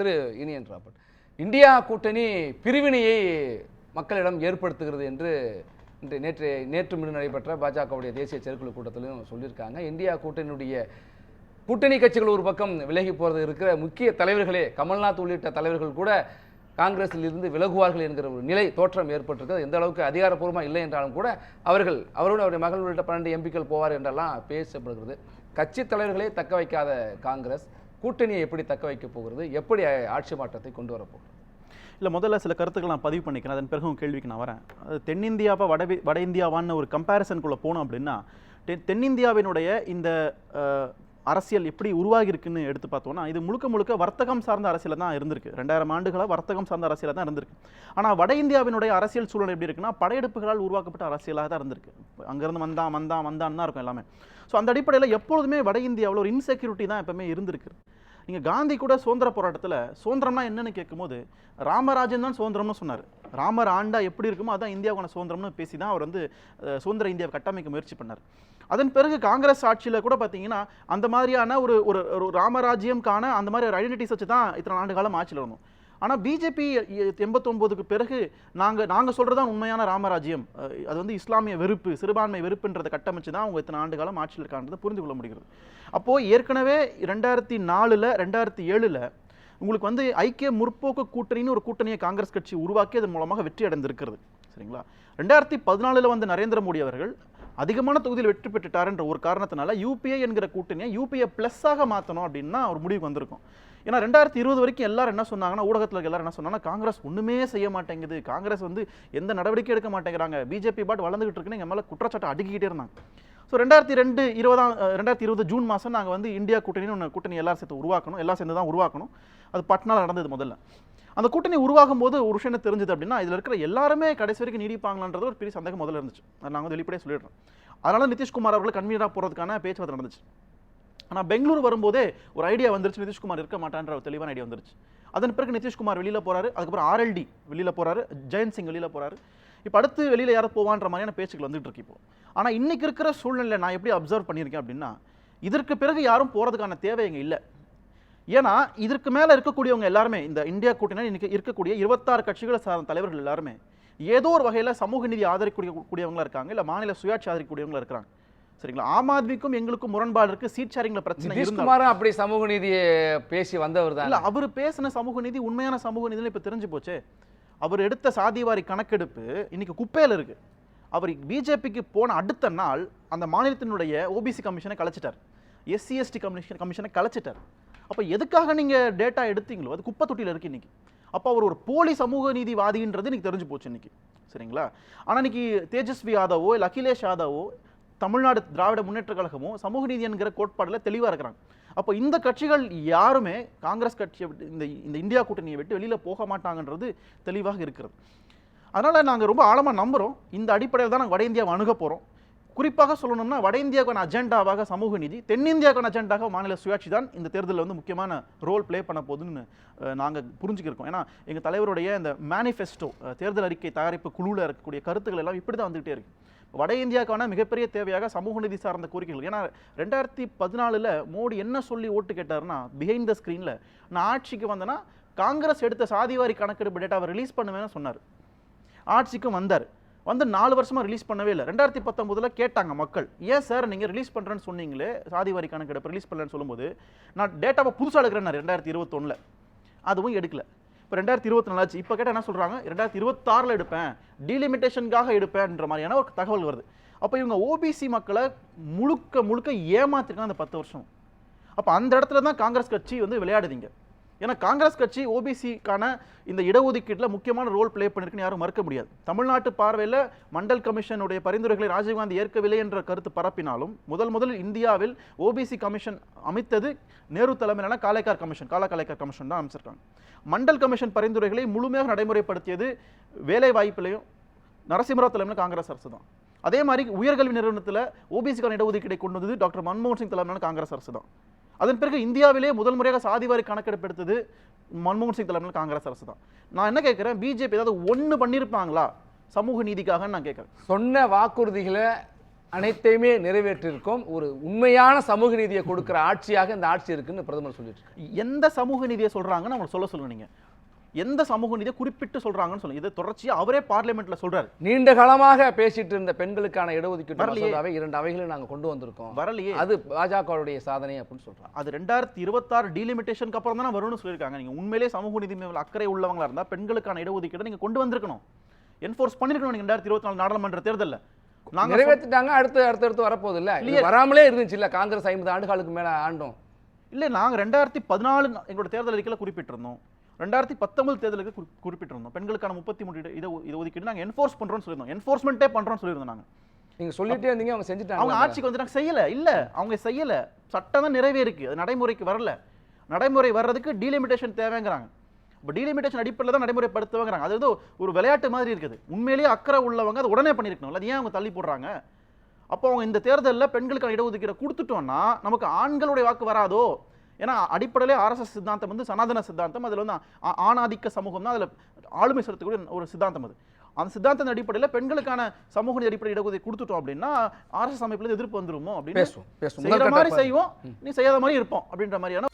திரு union Robert India கூட்டணி பிரிவினையை மக்களிடம் ஏற்படுத்துகிறது என்று இன்று நேற்று நேற்று முன் நடைபெற்ற பாஜகவுடைய தேசிய செயற்குழு கூட்டத்திலும் சொல்லியிருக்காங்க. இந்தியா கூட்டணியுடைய கூட்டணி கட்சிகள் ஒரு பக்கம் விலகி போகிறது இருக்கிற முக்கிய தலைவர்களே கமல்நாத் உள்ளிட்ட தலைவர்கள் கூட காங்கிரஸில் இருந்து விலகுவார்கள் என்கிற ஒரு நிலை தோற்றம் ஏற்பட்டிருக்கிறது. எந்த அளவுக்கு அதிகாரப்பூர்வமாக இல்லை என்றாலும் கூட அவர்கள் அவரோடு அவருடைய மகள் உள்ளிட்ட பன்னெண்டு எம்பிக்கள் போவார் என்றெல்லாம் பேசப்படுகிறது. கட்சி தலைவர்களே தக்க வைக்காத காங்கிரஸ் கூட்டணியை எப்படி தக்க வைக்க போகிறது? எப்படி ஆட்சி மாற்றத்தை கொண்டு வரப்போகிறது இல்லை முதல்ல சில கருத்துக்கள் நான் பதிவு பண்ணிக்கிறேன். அதன் பிறகு கேள்விக்கு நான் வரேன். அது தென்னிந்தியாவை வட வட இந்தியாவான்னு ஒரு கம்பேரிசனுக்குள்ளே போனோம் அப்படின்னா தென்னிந்தியாவினுடைய இந்த அரசியல் எப்படி உருவாகி இருக்குன்னு எடுத்து பார்த்தோம்னா இது முழுக்க முழுக்க வர்த்தகம் சார்ந்த அரசியல் தான் இருந்திருக்கு. ரெண்டாயிரம் ஆண்டுகளாக வர்த்தகம் சார்ந்த அரசியல் தான் இருந்திருக்கு. ஆனால் வட இந்தியாவினுடைய அரசியல் சூழல் எப்படி இருக்குன்னா படையெடுப்புகளால் உருவாக்கப்பட்ட அரசியலாக தான் இருந்திருக்கு. அங்கேருந்து வந்தான் வந்தான் வந்தான்னு தான் இருக்கும் எல்லாமே. ஸோ அந்த அடிப்படையில் எப்பொழுதுமே வட இந்தியாவில் ஒரு இன்செக்யூரிட்டி தான் எப்பவுமே இருந்திருக்கு. நீங்கள் காந்தி கூட சுதந்திர போராட்டத்தில் சுதந்திரம்னா என்னன்னு கேட்கும்போது ராமராஜன் தான் சுதந்திரம்னு சொன்னார். ராமர் ஆண்டா எப்படி இருக்குமோ அதான் இந்தியாவுக்கான சுதந்திரம்னு பேசி தான் அவர் வந்து சுதந்திர இந்தியாவை கட்டமைக்க முயற்சி பண்ணார். அதன் பிறகு காங்கிரஸ் ஆட்சியில் கூட பார்த்தீங்கன்னா அந்த மாதிரியான ஒரு ஒரு ஒரு ராமராஜ்யம்கான அந்த மாதிரி ஒரு ஐடென்டிட்டிஸ் வச்சு தான் இத்தனை ஆண்டு காலம் ஆட்சியில் இருந்தோம். ஆனால் பிஜேபி எண்பத்தொம்போதுக்கு பிறகு நாங்கள் நாங்கள் சொல்கிறது தான் உண்மையான ராமராஜ்யம். அது வந்து இஸ்லாமிய வெறுப்பு சிறுபான்மை வெறுப்புன்றதை கட்டமைச்சு தான் அவங்க இத்தனை ஆண்டு காலம் ஆட்சியில் இருக்கான்றதை புரிந்து கொள்ள முடிகிறது. அப்போது ஏற்கனவே ரெண்டாயிரத்தி நாலில் ரெண்டாயிரத்தி ஏழில் உங்களுக்கு வந்து ஐக்கிய முற்போக்கு கூட்டணின்னு ஒரு கூட்டணியை காங்கிரஸ் கட்சி உருவாக்கி அதன் மூலமாக வெற்றி அடைந்திருக்கிறது. சரிங்களா? ரெண்டாயிரத்தி பதினாலில் வந்த நரேந்திர மோடி அவர்கள் அதிகமான தொகுதியில் வெற்றி பெற்றுட்டாருன்ற ஒரு காரணத்தினால யூபிஏ என்கிற கூட்டணியை யூபிஏ ப்ளஸ்ஸாக மாற்றணும் அப்படின்னா ஒரு முடிவுக்கு வந்திருக்கும். ஏன்னா ரெண்டாயிரத்தி இருபது வரைக்கும் எல்லாரும் என்ன சொன்னாங்கன்னா ஊடகத்தில் எல்லாரும் என்ன சொன்னாங்கன்னா காங்கிரஸ் ஒன்றுமே செய்ய மாட்டேங்குது. காங்கிரஸ் வந்து எந்த நடவடிக்கை எடுக்க மாட்டேங்கிறாங்க. பிஜேபி பாட் வளர்ந்துகிட்டு இருக்குன்னு எங்கள் மேலே குற்றச்சாட்டை அடுக்கிக்கிட்டே இருந்தாங்க. ஸோ ரெண்டாயிரத்தி ரெண்டு இருபதாம் ரெண்டாயிரத்தி இருபது ஜூன் மாதம் நாங்கள் வந்து இந்தியா கூட்டணின்னு ஒன்று கூட்டணி எல்லாரும் சேர்த்து உருவாக்கணும். எல்லாம் சேர்ந்து தான் உருவாக்கணும். அது பட்னாவில் நடந்தது முதல்ல. அந்த கூட்டணி உருவாகும் போது ஒரு விஷயம் தெரிஞ்சது அப்படின்னா இதில் இருக்கிற எல்லாருமே கடைசி வரைக்கும் நீடிப்பாங்களான்றது ஒரு பெரிய சந்தேகம் முதல்ல இருந்துச்சு. அதை நாங்கள் வந்து வெளிப்படையாக சொல்லிடுறோம் அதனால நிதிஷ்குமார் அவர்கள் கன்வீனராக போகிறதுக்கான பேச்சுவார்த்தை நடந்துச்சு. ஆனால் பெங்களூர் வரும்போதே ஒரு ஐடியா வந்துருச்சு. நிதிஷ்குமார் இருக்க மாட்டான்ற ஒரு தெளிவான ஐடியா வந்துருச்சு. அதன் பிறகு நிதிஷ்குமார் வெளியில் போகிறாரு அதுக்கப்புறம் ஆர்எல்டி வெளியில் போகிறாரு ஜெயந்த் சிங் வெளியில் போகிறாரு இப்போ அடுத்து வெளியில் யாரும் போவான்ற மாதிரியான பேச்சுக்கள் வந்துட்டு இருக்கு இப்போ. ஆனால் இன்றைக்கி இருக்கிற சூழ்நிலையில் நான் எப்படி அப்சர்வ் பண்ணியிருக்கேன் அப்படின்னா இதற்கு பிறகு யாரும் போகிறதுக்கான தேவை இங்கே இல்லை. ஏன்னா இதற்கு மேலே இருக்கக்கூடியவங்க எல்லாருமே இந்த இந்தியா கூட்டணி இன்னைக்கு இருக்கக்கூடிய இருபத்தாறு கட்சிகளை சார்ந்த தலைவர்கள் எல்லாருமே ஏதோ ஒரு வகையில் சமூக நீதி ஆதரிக்கூடிய கூடியவங்களா இருக்காங்க இல்லை மாநில சுயாட்சி ஆதரிக்கக்கூடியவங்களா இருக்கிறாங்க சரிங்களா? ஆம் ஆத்மிக்கும் எங்களுக்கும் முரண்பாடு இருக்கு சீட் ஷேரிங்ல பிரச்சனை இருந்தாலும். அப்படி சமூக நீதியை பேசி வந்தவர் தான். இல்ல அவர் பேசின சமூக நீதி உண்மையான சமூக நீதினு இப்ப தெரிஞ்சு போச்சே. அவர் எடுத்த சாதிவாரி கணக்கெடுப்பு இன்னைக்கு குப்பையில இருக்கு. அவர் பிஜேபிக்கு போன அடுத்த நாள் அந்த மாநிலத்தினுடைய ஓபிசி கமிஷனை கலைச்சிட்டார். எஸ்சி எஸ்டி கமிஷன் கமிஷனை கலைச்சிட்டார். அப்போ எதுக்காக நீங்கள் டேட்டா எடுத்தீங்களோ அது குப்பை தொட்டியில் இருக்கு இன்னைக்கு. அப்போ அவர் ஒரு போலி சமூக நீதிவாதின்றது இன்னைக்கு தெரிஞ்சு போச்சு இன்னைக்கு. சரிங்களா? ஆனால் இன்னைக்கு தேஜஸ்வி யாதவோ இல்லை அகிலேஷ் யாதவோ தமிழ்நாடு திராவிட முன்னேற்ற கழகமோ சமூக நீதி என்கிற கோட்பாடில் தெளிவாக இருக்கிறாங்க. அப்போ இந்த கட்சிகள் யாருமே காங்கிரஸ் கட்சியை விட்டு இந்த இந்த இந்தியா கூட்டணியை விட்டு வெளியில் போக மாட்டாங்கன்றது தெளிவாக இருக்கிறது. அதனால் நாங்கள் ரொம்ப ஆழமாக நம்புகிறோம் இந்த அடிப்படையில் தான் நாங்கள் வட இந்தியாவை அணுக போகிறோம் குறிப்பாக சொல்லணும்னா வட இந்தியாவுக்கான அஜெண்டாவாக சமூக நீதி தென்னிந்தியாவுக்கான அஜெண்டாக மாநில சுயாட்சி தான் இந்த தேர்தலில் வந்து முக்கியமான ரோல் ப்ளே பண்ண போகுதுன்னு நாங்கள் புரிஞ்சுக்கிருக்கோம். ஏன்னா எங்கள் தலைவருடைய இந்த மேனிஃபெஸ்டோ தேர்தல் அறிக்கை தயாரிப்பு குழுவில் இருக்கக்கூடிய கருத்துக்கள் எல்லாம் இப்படி தான் வந்துகிட்டே இருக்கு. வட இந்தியாவுக்கான மிகப்பெரிய தேவையாக சமூக நீதி சார்ந்த கோரிக்கைகள். ஏன்னா ரெண்டாயிரத்தி பதினாலில் மோடி என்ன சொல்லி ஓட்டு கேட்டாருன்னா பிஹைண்ட் த ஸ்க்ரீனில் நான் ஆட்சிக்கு வந்தேன்னா காங்கிரஸ் எடுத்த சாதிவாரி கணக்கெடுப்பு டேட்டாவை ரிலீஸ் பண்ணுவேன்னு சொன்னார். ஆட்சிக்கும் வந்தார். வந்து நாலு வருஷமா ரிலீஸ் பண்ணவே இல்லை. ரெண்டாயிரத்தி பத்தொன்பதுல கேட்டாங்க மக்கள் ஏன் சார் நீங்க ரிலீஸ் பண்றேன்னு சொன்னீங்களே? சாதிவாரி கணக்கெடுப்பு ரிலீஸ் பண்ணலன்னு சொல்லும்போது நான் டேட்டாவை புதுசாக எடுக்கிறேன் ரெண்டாயிரத்தி இருபத்தொன்னில். அதுவும் எடுக்கல. இப்போ ரெண்டாயிரத்தி இருபத்தி நாலாச்சு இப்போ கேட்டால் என்ன சொல்கிறாங்க ரெண்டாயிரத்தி இருபத்தாறில் எடுப்பேன். டீலிமிட்டேஷனுக்காக எடுப்பேன்ற மாதிரியான ஒரு தகவல் வருது. அப்போ இவங்க ஓபிசி மக்களை முழுக்க முழுக்க ஏமாத்திருக்காங்க அந்த பத்து வருஷம். அப்போ அந்த இடத்துல தான் காங்கிரஸ் கட்சி வந்து விளையாடுதீங்க ஏன்னா காங்கிரஸ் கட்சி ஓபிசிக்கான இந்த இடஒதுக்கீட்டில் முக்கியமான ரோல் ப்ளே பண்ணியிருக்குன்னு யாரும் மறுக்க முடியாது. தமிழ்நாட்டு பார்வையில் மண்டல் கமிஷனுடைய பரிந்துரைகளை ராஜீவ்காந்தி ஏற்கவில்லை என்ற கருத்து பரப்பினாலும் முதல் முதலில் இந்தியாவில் ஓபிசி கமிஷன் அமைத்தது நேரு தலைமையிலான காலைக்கார் கமிஷன் காலா காலைக்கார் கமிஷன் தான் அமைச்சிருக்காங்க. மண்டல் கமிஷன் பரிந்துரைகளை முழுமையாக நடைமுறைப்படுத்தியது வேலை வாய்ப்பிலையும் நரசிம்மராவ் தலைமையில் காங்கிரஸ் அரசு தான். அதே மாதிரி உயர்கல்வி நிறுவனத்தில் ஓபிசிக்கான இடஒதுக்கீடை கொண்டு வந்தது டாக்டர் மன்மோகன் சிங் தலைமையிலான காங்கிரஸ் அரசு தான். அதன் பிறகு இந்தியாவிலே முதல் முறையாக சாதிவாரி கணக்கெடுப்பு எடுத்தது மன்மோகன் சிங் தலைமையில் காங்கிரஸ் அரசு தான் நான் என்ன கேட்குறேன்? பிஜேபி ஏதாவது ஒன்று பண்ணியிருப்பாங்களா சமூக நீதிக்காக நான் கேட்குறேன். சொன்ன வாக்குறுதிகளை அனைத்தையுமே நிறைவேற்றிருக்கோம் ஒரு உண்மையான சமூக நீதியை கொடுக்கிற ஆட்சியாக இந்த ஆட்சி இருக்குன்னு பிரதமர் சொல்லிட்டு. எந்த சமூக நீதியை சொல்றாங்கன்னு அவங்க சொல்ல சொல்லுங்க நீங்க. எந்த சமூக நீதியை குறிப்பிட்டு சொல்றாங்கன்னு சொல்லுங்க. இது தொடர்ச்சியா அவரே பார்லிமெண்ட்ல சொல்றாரு. நீண்ட காலமாக பேசிட்டு இருந்த பெண்களுக்கான இடஒதுக்கீட்டு வரலையே. மசோதாவை இரண்டு அவைகளும் நாங்க கொண்டு வந்திருக்கோம். வரலையே. அது பாஜகவுடைய சாதனை அப்படின்னு சொல்றாங்க. அது ரெண்டாயிரத்தி இருபத்தாறு டீலிமிட்டேஷனுக்கு அப்புறம் தான் வரும்னு சொல்லியிருக்காங்க. நீங்க உண்மையிலே சமூக நீதி மேல அக்கறை உள்ளவங்களா இருந்தா பெண்களுக்கான இடஒதுக்கீடு நீங்க கொண்டு வந்திருக்கணும். என்ஃபோர்ஸ் பண்ணிருக்கணும் நீங்க ரெண்டாயிரத்தி இருபத்தி நாலு நாடாளுமன்ற தேர்தல்ல. நாங்க நிறைவேற்றிட்டாங்க அடுத்து அடுத்தடுத்து வரப்போகுது இல்ல. வராமலே இருந்துச்சு இல்ல. காங்கிரஸ் ஐம்பது ஆண்டுகளுக்கு மேல ஆண்டும். இல்ல நாங்க ரெண்டாயிரத்தி பதினாலு எங்களோட தேர்தல் அறிக்கையில குறிப்பிட்டிருந்தோம். ரெண்டாயிரத்தி பத்தொன்பது தேர்தலுக்கு குறி- குறிப்பிட்டிருந்தோம். பெண்களுக்கான முப்பத்தி மூணு இட இட இட ஒதுக்கீடு நாங்க என்ஃபோர்ஸ் பண்றோம்னு சொல்லியிருந்தோம். என்ஃபோர்ஸ்மெண்ட்டே பண்றோம்னு சொல்லியிருந்தோம் நாங்க. நீங்க சொல்லிட்டே இருந்தீங்க அவங்க அவங்க செஞ்சுட்டாங்க ஆட்சிக்கு வந்து நாங்க செய்யல. இல்ல அவங்க செய்யல. சட்டம் தான் நிறைவேறிருக்கு அது நடைமுறைக்கு வரல. நடைமுறை வர்றதுக்கு டீலிமிட்டேஷன் தேவைங்கிறாங்க. இப்போ டீலிமிட்டேஷன் அடிப்படையில் தான் நடைமுறைப்படுத்துவாங்கிறாங்க. அது ஏதோ ஒரு விளையாட்டு மாதிரி இருக்குது. உண்மையிலேயே அக்கறை உள்ளவங்க அது உடனே பண்ணியிருக்கணும் அது ஏன் அவங்க தள்ளி போடுறாங்க? அப்போ அவங்க இந்த தேர்தலில் பெண்களுக்கான இடஒதுக்கீடை கொடுத்துட்டோம்னா நமக்கு ஆண்களுடைய வாக்கு வராதோ? ஏன்னா அடிப்படையிலே ஆர்எஸ்எஸ் சித்தாந்தம் வந்து சனாதன சித்தாந்தம் அதில் வந்து ஆணாதிக்க சமூகம் தான் அதில் ஆளுமை செலுத்தக்கூடிய ஒரு சித்தாந்தம் அது. அந்த சித்தாந்தத்தின் அடிப்படையில் பெண்களுக்கான சமூக நீதி அடிப்படை இடஒதுக்கீடு கொடுத்துட்டோம் அப்படின்னா ஆர்எஸ் அமைப்புல எதிர்ப்பு வந்துருமோ அப்படின்னு பேசுவோம் பேசுவோம். செய்யற மாதிரி செய்வோம் நீ செய்யாத மாதிரி இருப்போம் அப்படின்ற மாதிரியான